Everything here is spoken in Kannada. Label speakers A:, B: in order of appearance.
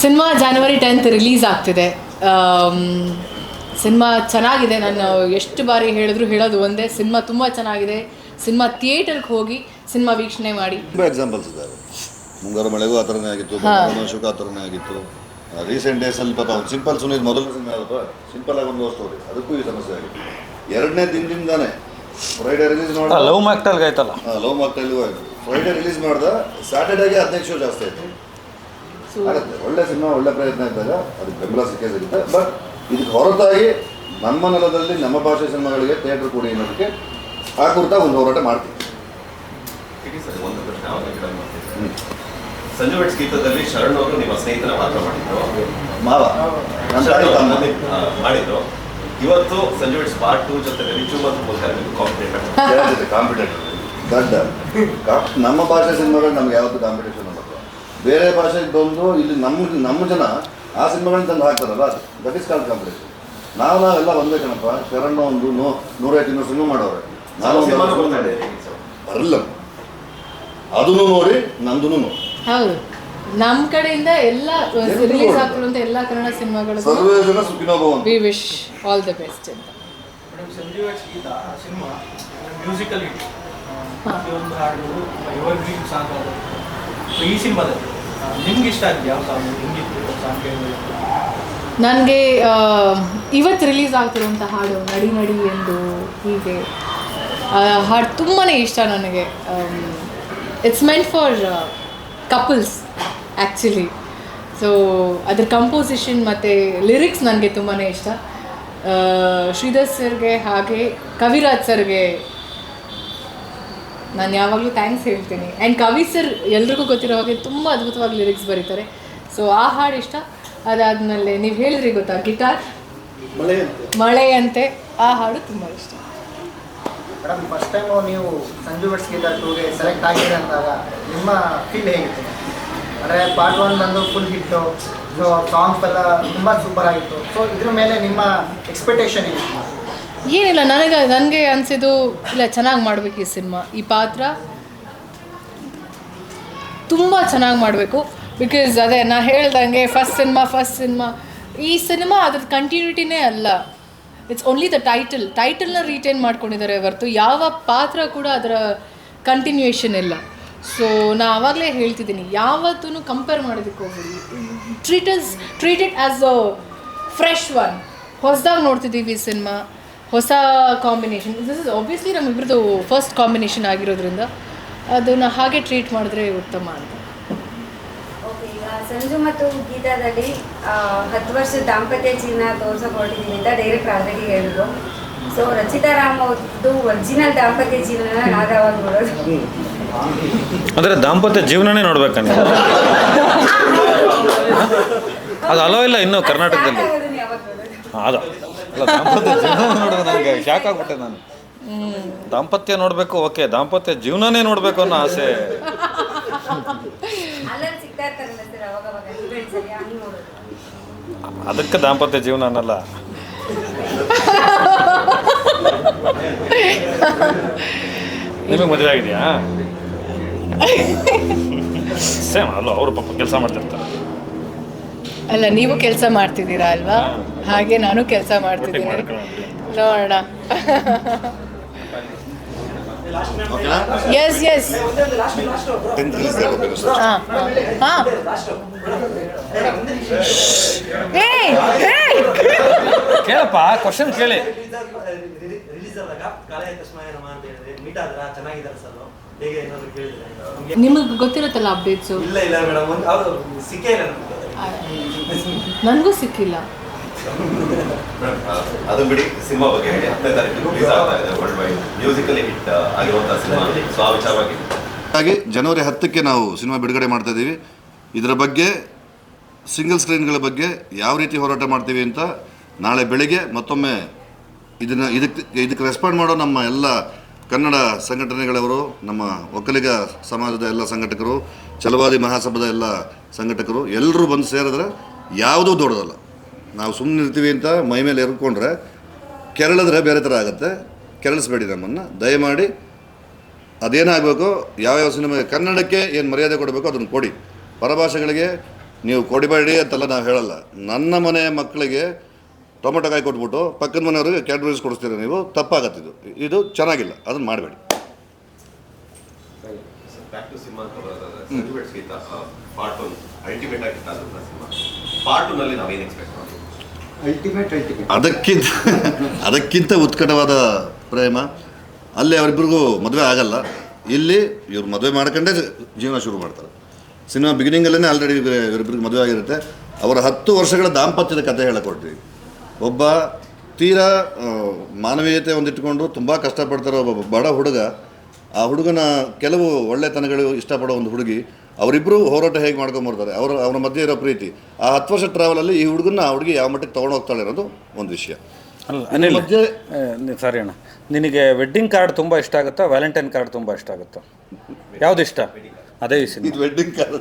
A: ಸಿನಿಮಾ ಜಾನ್ವರಿ ಟೆಂತ್ ರಿಲೀಸ್ ಆಗ್ತಿದೆ. ಸಿನಿಮಾ ಚೆನ್ನಾಗಿದೆ ನಾನು ಎಷ್ಟು ಬಾರಿ ಹೇಳಿದ್ರು ಹೇಳೋದು ಒಂದೇ ಸಿನಿಮಾ ತುಂಬ ಚೆನ್ನಾಗಿದೆ. ಸಿನಿಮಾ ಥಿಯೇಟರ್ಗೆ ಹೋಗಿ ಸಿನಿಮಾ ವೀಕ್ಷಣೆ ಮಾಡಿ.
B: ತುಂಬ ಎಕ್ಸಾಂಪಲ್ಸ್ ಇದ್ದಾವೆ ಮುಂಗಾರು ಮಳೆಗೂ ಆ ಥರನೇ ಆಗಿತ್ತು ಅಶೋಕ ಆ ಥರನೇ ಆಗಿತ್ತು. ರೀಸೆಂಟ್ ಡೇಸಲ್ಲಿ ಪಾಪ ಒಂದು ಸಿಂಪಲ್ ಸುನೀಲ್ ಮೊದಲು ಸಿಂಪಲ್ ಆಗಿ ಒಂದು ಸ್ಟೋರಿ ಅದಕ್ಕೂ ಈ ಸಮಸ್ಯೆ ಆಗಿತ್ತು ಎರಡನೇ ದಿನದಿಂದಾನೆ ಫ್ರೈಡೆ ರಿಲೀಸ್ ಮಾಡಿ
C: ಲವ್ ಮಾಕ್ಟಲ್ಗೆ ಆಯ್ತಲ್ಲ?
B: ಲವ್ ಮಾಕ್ಟಲ್ಗೂ ಆಯಿತು. ಫ್ರೈಡೇ ರಿಲೀಸ್ ಮಾಡ್ದ ಸ್ಯಾಟರ್ಡೇಗೆ ಹದಿನೈದು ಶೋ ಜಾಸ್ತಿ ಆಯಿತು. ಆಗುತ್ತೆ ಒಳ್ಳೆ ಸಿನಿಮಾ ಒಳ್ಳೆ ಪ್ರಯತ್ನ ಇದ್ದಾಗ ಅದಕ್ಕೆ ಬೆಂಬಲ ಸಿಕ್ಕೇ ಸಿಗುತ್ತೆ. ಬಟ್ ಇದಕ್ಕೆ ಹೊರತಾಗಿ ನಮ್ಮ ನೆಲದಲ್ಲಿ ನಮ್ಮ ಭಾಷೆ ಸಿನಿಮಾಗಳಿಗೆ ಥಿಯೇಟರ್ ಕೊಡಿ ಅನ್ನೋದಕ್ಕೆ ಆ ಕುರಿತ ಒಂದು ಹೋರಾಟ ಮಾಡ್ತೀವಿ.
D: ಇಡಿ ಸರ್ ಒಂದು ಪ್ರಶ್ನೆ ಆವಾಗ ಕೇಳೋಣ ಮಾಡ್ತೀನಿ. ಸಂಜು ವೆಟ್ಸ್ ಗೀತದಲ್ಲಿ ಶರಣ್ ಅವರು ನಿಮ್ಮ ಸ್ನೇಹಿತನ ಪಾತ್ರ ಮಾಡಿದ್ರು.
B: ಮಾವ
D: ಮಾಡಿದ್ರು. ಇವತ್ತು ಸಂಜು ಭಟ್ ಪಾರ್ಟ್ ಟೂ ಜೊತೆ ರಿಚು ಮತ್ತು ಮೂಲಕ ಕಾಂಪಿಟೇಟ್
B: ಕಾಂಪಿಟೇಟರ್ ದಡ್ಡ. ನಮ್ಮ ಭಾಷೆ ಸಿನಿಮಾಗಳು ನಮ್ಗೆ ಯಾವತ್ತು ಕಾಂಪಿಟೇಷನ್ ಬೇರೆ ಭಾಷೆ ಬಂದು ಇಲ್ಲಿ ನಮ್ಮ ನಮ್ಮ ಜನ ಆ ಸಿನಿಮಾಗಳನ್ನ ತಂದು ಹಾಕ್ತಾರಲ್ಲ ದಟ್ ಇಸ್ ಕಾಲ್ಡ್ ಕಾಂಪಿಟೇಷನ್ ನಾವು ನಾವೆಲ್ಲ ಒಂದೇ ಕಣಪ್ಪ ಶರಣ ಒಂದು ನೂ ನೂರೈವತ್ತು ಇನ್ನೂರು ಸಿನಿಮಾ ಮಾಡೋರೆ. ನಾನು ಬರಲ್ಲ ಅದನ್ನು ನೋಡಿ ನಂದು ನೋಡಿ.
A: ಹೌದು. ನಮ್ಮ ಕಡೆಯಿಂದ ಎಲ್ಲ ರಿಲೀಸ್ ಆಗ್ತಿರುವಂತ ಎಲ್ಲ ಕನ್ನಡ ಸಿನಿಮಾಗಳು
B: ಸರ್ವೇ ಜನ ಸುಖಿನೋ ಭವಂತು.
A: We wish all the best ಅಂತ.
E: ಮೇಡಮ್ ಸಂಜೀವ್ ಎಚ್ ಗೀತ ಸಿನಿಮಾ ಮ್ಯೂಸಿಕಲ್ ಹಿಟ್
A: ಹಾ.
E: ಒಂದು ಹಾಡು ಎವರ್ ಗ್ರೀನ್ ಸಾಂಗ್ ಅದು ಈ ಸಿನಿಮಾದಲ್ಲಿ ನಿಮ್ಗೆ ಇಷ್ಟ
A: ನನಗೆ ಇವತ್ತು ರಿಲೀಸ್ ಆಗ್ತಿರುವಂಥ ಹಾಡು, ನಡಿ ನಡಿ ಎಂದು ಹೀಗೆ. ಹಾಡು ತುಂಬಾ ಇಷ್ಟ ನನಗೆ. It's meant for couples actually so ಅದ್ರ ಕಂಪೋಸಿಷನ್ ಮತ್ತು ಲಿರಿಕ್ಸ್ ನನಗೆ ತುಂಬಾ ಇಷ್ಟ. ಶ್ರೀಧರ್ ಸರ್ಗೆ ಹಾಗೆ ಕವಿರಾಜ್ ಸರ್ಗೆ ನಾನು ಯಾವಾಗಲೂ ಥ್ಯಾಂಕ್ಸ್ ಹೇಳ್ತೀನಿ. ಆ್ಯಂಡ್ ಕವಿ ಸರ್ ಎಲ್ರಿಗೂ ಗೊತ್ತಿರೋ ಹಾಗೆ ತುಂಬ ಅದ್ಭುತವಾಗಿ ಲಿರಿಕ್ಸ್ ಬರೀತಾರೆ. ಸೊ ಆ ಹಾಡು ಇಷ್ಟ. ಅದಾದಮೇಲೆ ನೀವು ಹೇಳಿದ್ರಿ ಗೊತ್ತಾ ಗಿಟಾರ್ ಮಳೆಯಂತೆ. ಆ ಹಾಡು ತುಂಬ ಇಷ್ಟ.
F: ಮೇಡಮ್ ಫಸ್ಟ್ ಟೈಮು ನೀವು ಸಂಜು ಸೆಲೆಕ್ಟ್ ಆಗಿದೆ ಅಂದಾಗ ನಿಮ್ಮ ಫೀಲ್ ಹೇಗಿತ್ತು? ಒನ್ ಬಂದು ಫುಲ್ ಹಿಟ್ಟು ಸೊ ಎಲ್ಲ ತುಂಬ ಸೂಪರ್ ಆಗಿತ್ತು. ಸೊ ಇದ್ರ ಮೇಲೆ ನಿಮ್ಮ ಎಕ್ಸ್ಪೆಕ್ಟೇಷನ್ ಏನಿತ್ತು
A: ಏನಿಲ್ಲ, ನನಗೆ ನನಗೆ ಅನಿಸಿದ್ದು, ಇಲ್ಲ, ಚೆನ್ನಾಗಿ ಮಾಡಬೇಕು ಈ ಸಿನಿಮಾ. ಈ ಪಾತ್ರ ತುಂಬ ಚೆನ್ನಾಗಿ ಮಾಡಬೇಕು. ಬಿಕಾಸ್ ಅದೇ ನಾನು ಹೇಳ್ದಂಗೆ ಫಸ್ಟ್ ಸಿನಿಮಾ ಫಸ್ಟ್ ಸಿನಿಮಾ. ಈ ಸಿನಿಮಾ ಅದ್ರ ಕಂಟಿನ್ಯೂಟಿನೇ ಅಲ್ಲ. ಇಟ್ಸ್ ಓನ್ಲಿ ದ ಟೈಟಲ್ ಟೈಟಲ್ನ ರೀಟೈನ್ ಮಾಡ್ಕೊಂಡಿದ್ದಾರೆ ಹೊರತು ಯಾವ ಪಾತ್ರ ಕೂಡ ಅದರ ಕಂಟಿನ್ಯೂಯೇಷನ್ ಇಲ್ಲ. ಸೊ ನಾ ಆವಾಗಲೇ ಹೇಳ್ತಿದ್ದೀನಿ ಯಾವತ್ತೂ ಕಂಪೇರ್ ಮಾಡೋದಕ್ಕೆ ಹೋಗ್ಬಿಡಿ. Treat is treat it as a fresh one ಹೊಸದಾಗಿ ನೋಡ್ತಿದ್ದೀವಿ ಈ ಸಿನಿಮಾ. ಹೊಸ ಕಾಂಬಿನೇಷನ್ ದಿಸ್ ಇಸ್ ಆಬ್ವಿಯಸ್ಲಿ ನಮ್ಮಿಬ್ರದ್ದು ಫಸ್ಟ್ ಕಾಂಬಿನೇಷನ್ ಆಗಿರೋದ್ರಿಂದ ಅದನ್ನು ಹಾಗೆ ಟ್ರೀಟ್ ಮಾಡಿದ್ರೆ ಉತ್ತಮ ಅಂತ.
G: ಓಕೆ ಈಗ ಸಂಜು ಮತ್ತು ಗೀತಾದಲ್ಲಿ ಹತ್ತು ವರ್ಷದ ದಾಂಪತ್ಯ ಜೀವನ ತೋರಿಸಿಕೊಂಡಿದ್ದೀನಿ ಅಂತ ಡೈರೆಕ್ಟ್ ಆಲ್ರೆಡಿ ಹೇಳಿದ್ರು. ಸೊ ರಚಿತಾ ರಾಮ್ ಅವ್ರದ್ದು ಒರಿಜಿನಲ್ ದಾಂಪತ್ಯ ಜೀವನ ನಾವ್ ಯಾವಾಗ ನೋಡೋದು.
C: ಅಂದರೆ ದಾಂಪತ್ಯ ಜೀವನನೇ ನೋಡ್ಬೇಕಂತ. ಅದು ಅಲೋ ಇಲ್ಲ ಇನ್ನು ಕರ್ನಾಟಕದಲ್ಲಿ? ಅದು ಅಲ್ಲ ದಾಂಪತ್ಯ ಜೀವನ ನೋಡಿದ್ರೆ ನನಗೆ ಶಾಕ್ ಆಗ್ಬಿಟ್ಟೆ ನಾನು. ದಾಂಪತ್ಯ ನೋಡಬೇಕು ಓಕೆ ದಾಂಪತ್ಯ ಜೀವನನೇ ನೋಡಬೇಕು ಅನ್ನೋ ಆಸೆ. ಅದಕ್ಕೆ ದಾಂಪತ್ಯ ಜೀವನ ಅನ್ನಲ್ಲ. ನಿಮಗೆ ಮದುವೆ ಆಗಿದೆಯಾ? ಸೇಮ್ ಅಲ್ಲ ಅವರು ಪಾಪ ಕೆಲಸ ಮಾಡ್ತಿರ್ತಾರೆ.
A: ಅಲ್ಲ ನೀವು ಕೆಲಸ ಮಾಡ್ತಿದ್ದೀರಾ ಅಲ್ವಾ? ಹಾಗೆ ನಾನು ಕೆಲಸ ಮಾಡ್ತಿದ್ದೀನಿ. ನೋಡೋಣ. ಎಸ್ ಎಸ್ ಹಾಂ
C: ಕೇಳಪ್ಪ ಕ್ವಶನ್ ಕೇಳಿ.
E: ನಿಮಗೆ
A: ಗೊತ್ತಿರುತ್ತಲ್ಲ ಅಪ್ಡೇಟ್ಸು
E: ಇಲ್ಲ ಇಲ್ಲ ಮೇಡಮ್. ಸಿಕ್ಕೇ ಇಲ್ಲ ನಮ್ಗೆ.
A: ನನಗೂ ಸಿಕ್ಕಿಲ್ಲ.
D: ಅದು ಬಿಡಿ ಸಿನಿಮಾ ಬಗ್ಗೆ ಹೇಳಿ. ಹತ್ತನೇ ತಾರೀಕು ರಿಲೀಸ್ ಆಗ್ತಾ ಇದೆ ವರ್ಲ್ಡ್ ವೈಡ್ ಮ್ಯೂಸಿಕಲಿ ಹಿಟ್ ಆಗಿರುವಂತಹ ಸಿನಿಮಾ. ಸೊ ಆ ವಿಚಾರವಾಗಿ
B: ಹಾಗೆ ಜನವರಿ ಹತ್ತಕ್ಕೆ ನಾವು ಸಿನಿಮಾ ಬಿಡುಗಡೆ ಮಾಡ್ತಾ ಇದ್ದೀವಿ ಇದರ ಬಗ್ಗೆ ಸಿಂಗಲ್ ಸ್ಕ್ರೀನ್ಗಳ ಬಗ್ಗೆ ಯಾವ ರೀತಿ ಹೋರಾಟ ಮಾಡ್ತೀವಿ ಅಂತ ನಾಳೆ ಬೆಳಿಗ್ಗೆ ಮತ್ತೊಮ್ಮೆ ಇದನ್ನು ಇದಕ್ಕೆ ಇದಕ್ಕೆ ರೆಸ್ಪಾಂಡ್ ಮಾಡೋ ನಮ್ಮ ಎಲ್ಲ ಕನ್ನಡ ಸಂಘಟನೆಗಳವರು, ನಮ್ಮ ಒಕ್ಕಲಿಗ ಸಮಾಜದ ಎಲ್ಲ ಸಂಘಟಕರು, ಛಲವಾದಿ ಮಹಾಸಭಾದ ಎಲ್ಲ ಸಂಘಟಕರು, ಎಲ್ಲರೂ ಬಂದು ಸೇರಿದ್ರೆ ಯಾವುದೂ ದೊಡ್ಡದಲ್ಲ. ನಾವು ಸುಮ್ಮನೆ ಇರ್ತೀವಿ ಅಂತ ಮೈ ಮೇಲೆ ಎರ್ಕೊಂಡ್ರೆ ಕೆರಳಿದ್ರೆ ಬೇರೆ ಥರ ಆಗುತ್ತೆ. ಕೆರಳಿಸ್ಬೇಡಿ ನಮ್ಮನ್ನು. ದಯಮಾಡಿ ಅದೇನಾಗಬೇಕು ಯಾವ್ಯಾವ ಸಿನಿಮಾ, ಕನ್ನಡಕ್ಕೆ ಏನು ಮರ್ಯಾದೆ ಕೊಡಬೇಕು ಅದನ್ನು ಕೊಡಿ. ಪರಭಾಷೆಗಳಿಗೆ ನೀವು ಕೊಡಿಬೇಡಿ ಅಂತೆಲ್ಲ ನಾವು ಹೇಳಲ್ಲ. ನನ್ನ ಮನೆಯ ಮಕ್ಕಳಿಗೆ ಟೊಮೆಟೊ ಕಾಯಿ ಕೊಟ್ಬಿಟ್ಟು ಪಕ್ಕದ ಮನೆಯವ್ರಿಗೆ ಕ್ಯಾಡ್ಬರೀಸ್ ಕೊಡಿಸ್ತೀರ ನೀವು? ತಪ್ಪಾಗತ್ತೆ ಇದು. ಚೆನ್ನಾಗಿಲ್ಲ. ಅದನ್ನು ಮಾಡಬೇಡಿ. ಅದಕ್ಕಿಂತ ಅದಕ್ಕಿಂತ ಉತ್ಕಟವಾದ ಪ್ರೇಮ. ಅಲ್ಲಿ ಅವರಿಬ್ಬರಿಗೂ ಮದುವೆ ಆಗಲ್ಲ. ಇಲ್ಲಿ ಇವ್ರು ಮದುವೆ ಮಾಡ್ಕೊಂಡೇ ಜೀವನ ಶುರು ಮಾಡ್ತಾರೆ. ಸಿನಿಮಾ ಬಿಗಿನಿಂಗಲ್ಲೇ ಆಲ್ರೆಡಿ ಇವರಿಬ್ಬರಿಗೆ ಮದುವೆ ಆಗಿರುತ್ತೆ. ಅವರ ಹತ್ತು ವರ್ಷಗಳ ದಾಂಪತ್ಯದ ಕಥೆ ಹೇಳಿಕೊಡ್ತೀವಿ. ಒಬ್ಬ ತೀರಾ ಮಾನವೀಯತೆ ಒಂದಿಟ್ಟುಕೊಂಡು ತುಂಬ ಕಷ್ಟಪಡ್ತಾರೋ ಒಬ್ಬ ಬಡ ಹುಡುಗ ಆ ಹುಡುಗನ ಕೆಲವು ಒಳ್ಳೆತನಗಳು ಇಷ್ಟಪಡೋ ಒಂದು ಹುಡುಗಿ ಅವರಿಬ್ಬರು ಹೋರಾಟ ಹೇಗೆ ಮಾಡ್ಕೊಂಬರ್ತಾರೆ ಅವರು ಅವರ ಮಧ್ಯೆ ಇರೋ ಪ್ರೀತಿ. ಆ ಹತ್ತು ವರ್ಷ ಟ್ರಾವೆಲಲ್ಲಿ ಈ ಹುಡುಗನ ಆ ಹುಡುಗಿ ಯಾವ ಮಟ್ಟಿಗೆ ತೊಗೊಂಡು ಹೋಗ್ತಾಳೆ ಇರೋದು ಒಂದು ವಿಷಯ.
C: ಅಲ್ಲ ಅನಿಲ್
B: ಮಧ್ಯೆ
C: ಸಾರಿ ಅಣ್ಣ. ನಿನಗೆ ವೆಡ್ಡಿಂಗ್ ಕಾರ್ಡ್ ತುಂಬ ಇಷ್ಟ ಆಗುತ್ತಾ? ವ್ಯಾಲೆಂಟೈನ್ ಕಾರ್ಡ್ ತುಂಬ ಇಷ್ಟ ಆಗುತ್ತಾ? ಯಾವ್ದು ಇಷ್ಟ? ಅದೇ ವಿಷಯ
B: ಇದು ವೆಡ್ಡಿಂಗ್ ಕಾರ್ಡ್